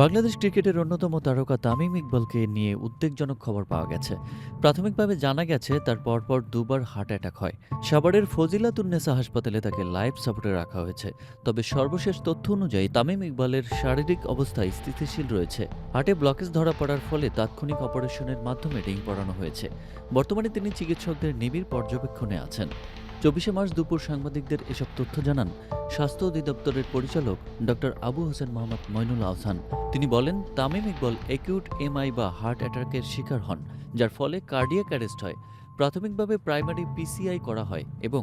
বাংলাদেশ ক্রিকেটের অন্যতম তারকা তামিম ইকবালকে নিয়ে উদ্বেগজনক খবর পাওয়া গেছে। প্রাথমিকভাবে জানা গেছে, তার পরপর দুবার হার্ট অ্যাটাক হয়। সাভারের ফজিলাতুন্নেসা হাসপাতালে তাকে লাইফ সাপোর্টে রাখা হয়েছে। তবে সর্বশেষ তথ্য অনুযায়ী, তামিম ইকবালের শারীরিক অবস্থা স্থিতিশীল রয়েছে। হার্টে ব্লকেজ ধরা পড়ার ফলে তাৎক্ষণিক অপারেশনের মাধ্যমে রিং পড়ানো হয়েছে। বর্তমানে তিনি চিকিৎসকদের নিবিড় পর্যবেক্ষণে আছেন। চব্বিশে মার্চ দুপুর সাংবাদিকদের এসব তথ্য জানান স্বাস্থ্য অধিদপ্তরের পরিচালক ডক্টর আবু হোসেন মোহাম্মদ মইনুল আহসান। তিনি বলেন, তামিম ইকবল একিউট এমআই বা হার্ট অ্যাটাকের শিকার হন, যার ফলে কার্ডিয়াক অ্যারেস্ট হয়, প্রাথমিকভাবে প্রাইমারি পিসিআই করা হয় এবং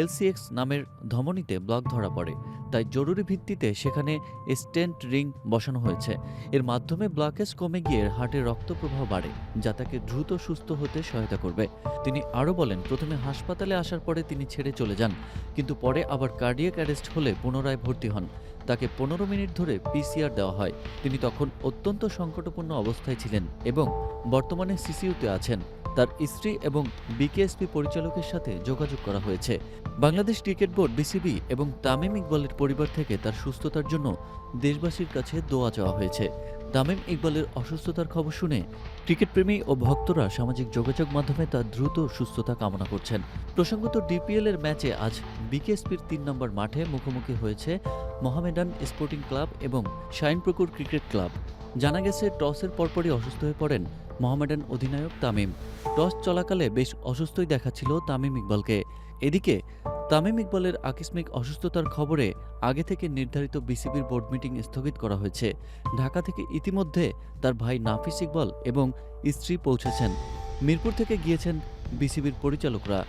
এলসিএক্স নামের ধমনীতে ব্লক ধরা পড়ে। তাই জরুরি ভিত্তিতে সেখানে স্টেন্ট রিং বসানো হয়েছে। এর মাধ্যমে ব্লকেজ কমে গিয়ে হার্টের রক্ত প্রবাহ বাড়ে, যা তাকে দ্রুত সুস্থ হতে সহায়তা করবে। তিনি আরও বলেন, প্রথমে হাসপাতালে আসার পরে তিনি ছেড়ে চলে যান, কিন্তু পরে আবার কার্ডিয়াক অ্যারেস্ট হলে পুনরায় ভর্তি হন। তাকে পনেরো মিনিট ধরে পিসিআর দেওয়া হয়। তিনি তখন অত্যন্ত সংকটপূর্ণ অবস্থায় ছিলেন এবং বর্তমানে সিসিইউতে আছেন। তার স্ত্রী এবং বিকেএসপি পরিচালকের সাথে যোগাযোগ করা হয়েছে। বাংলাদেশ ক্রিকেট বোর্ড, বিসিবি এবং তামিম ইকবালের পরিবার থেকে তার সুস্থতার জন্য দেশবাসীর কাছে দোয়া চাওয়া হয়েছে। তামিম ইকবালের অসুস্থতার খবর শুনে ক্রিকেটপ্রেমী ও ভক্তরা সামাজিক যোগাযোগ মাধ্যমে তার দ্রুত সুস্থতা কামনা করছেন। প্রসঙ্গত ডিপিএল এর ম্যাচে আজ বিকেএসপির তিন নম্বর মাঠে মুখোমুখি হয়েছে মোহামেডান স্পোর্টিং ক্লাব এবং শাইনপুকুর ক্রিকেট ক্লাব। জানা গেছে, টসের পরপরই অসুস্থ হয়ে পড়েন মোহামেডান অধিনায়ক তামিম। টস চলাকালে বেশ অসুস্থই দেখাচ্ছিল তামিম ইকবালকে। এদিকে, তামিম ইকবালের আকস্মিক অসুস্থতার খবরে আগে থেকে নির্ধারিত বিসিবির বোর্ড মিটিং স্থগিত করা হয়েছে। ঢাকা থেকে ইতিমধ্যে তার ভাই নাফিস ইকবাল এবং স্ত্রী পৌঁছেছেন। মিরপুর থেকে গিয়েছেন বিসিবির পরিচালকরা।